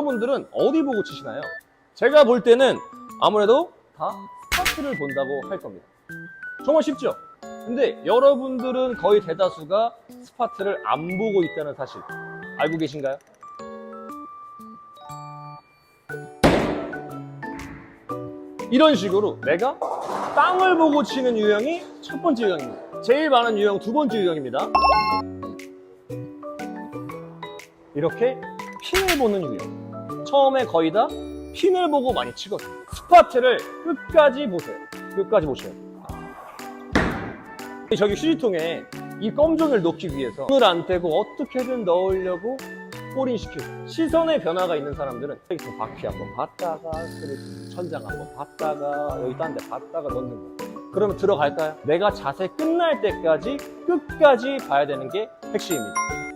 여러분들은 어디 보고 치시나요? 제가 볼 때는 아무래도 다 스타트를 본다고 할 겁니다. 정말 쉽죠? 근데 여러분들은 거의 대다수가 스파트를 안 보고 있다는 사실 알고 계신가요? 이런 식으로 내가 땅을 보고 치는 유형이 첫 번째 유형입니다. 제일 많은 유형 두 번째 유형입니다. 이렇게 핀을 보는 유형. 처음에 거의 다 핀을 보고 많이 치거든요. 스파트를 끝까지 보세요. 끝까지 돼요. 저기 휴지통에 이 껌종이를 놓기 위해서 손을 안 떼고 어떻게든 넣으려고 꼬린 시키고 시선의 변화가 있는 사람들은 여기서 바퀴 한번 봤다가 그리고 천장 한번 봤다가 여기 딴 데 봤다가 넣는 거 그러면 들어갈까요? 내가 자세 끝날 때까지 끝까지 봐야 되는 게 핵심입니다